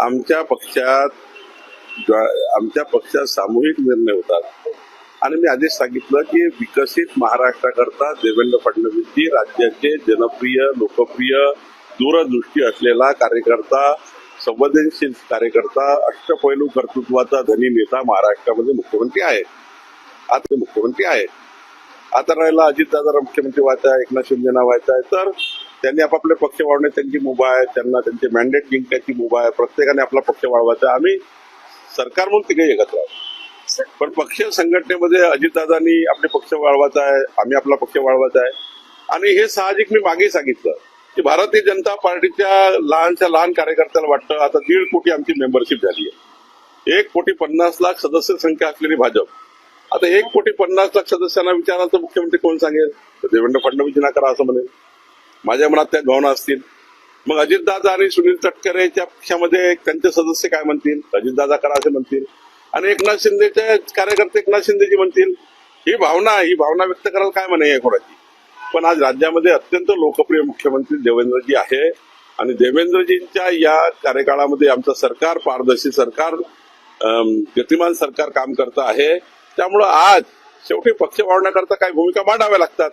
आमच्या पक्षात ज्वा- आमच्या पक्षात सामूहिक निर्णय होतात. आणि मी आधीच सांगितलं की विकसित महाराष्ट्राकरता देवेंद्र फडणवीसजी राज्याचे जनप्रिय लोकप्रिय दूरदृष्टी असलेला कार्यकर्ता संवेदनशील कार्यकर्ता अष्टपैलू कर्तृत्वाचा धनी नेता महाराष्ट्रामध्ये मुख्यमंत्री आहे. आता मुख्यमंत्री आहे. आता राहिला अजितदादा मुख्यमंत्री व्हायचा आहे एकनाथ शिंदे व्हायचा आहे तर त्यांनी आपापले पक्ष वाढवण्यात त्यांची मुभा आहे त्यांना त्यांचे मॅन्डेट जिंकण्याची मुभा आहे प्रत्येकाने आपला पक्ष वाढवायचा. आम्ही सरकार म्हणून तिघे एकत्र आहोत. पण पक्ष संघटनेमध्ये अजितदादांनी आपले पक्ष वाढवायचा आहे आम्ही आपला पक्ष वाढवायचा आहे. आणि हे साहजिक मी मागे सांगितलं की भारतीय जनता पार्टीच्या लहानच्या लहान कार्यकर्त्याला वाटतं आता दीड कोटी आमची मेंबरशिप झाली आहे. एक कोटी पन्नास लाख सदस्य संख्या असलेली भाजप. आता एक कोटी पन्नास लाख सदस्यांना विचाराल तर मुख्यमंत्री कोण सांगेल? तर देवेंद्र फडणवीस करा असं म्हणेल. माझ्या मनात त्या भावना असतील. मग अजितदादा आणि सुनील तटकरेच्या पक्षामध्ये त्यांचे सदस्य काय म्हणतील? अजितदादा करा असे म्हणतील. आणि एकनाथ शिंदेचे कार्यकर्ते एकनाथ शिंदेजी म्हणतील. ही भावना ही भावना व्यक्त करायला काय म्हणे कोणाची? पण आज राज्यामध्ये अत्यंत लोकप्रिय मुख्यमंत्री देवेंद्रजी आहे. आणि देवेंद्रजींच्या या कार्यकाळामध्ये आमचं सरकार पारदर्शी सरकार गतिमान सरकार काम करत आहे. त्यामुळं आज शेवटी पक्ष वाढण्याकरता काही भूमिका मांडाव्या लागतात.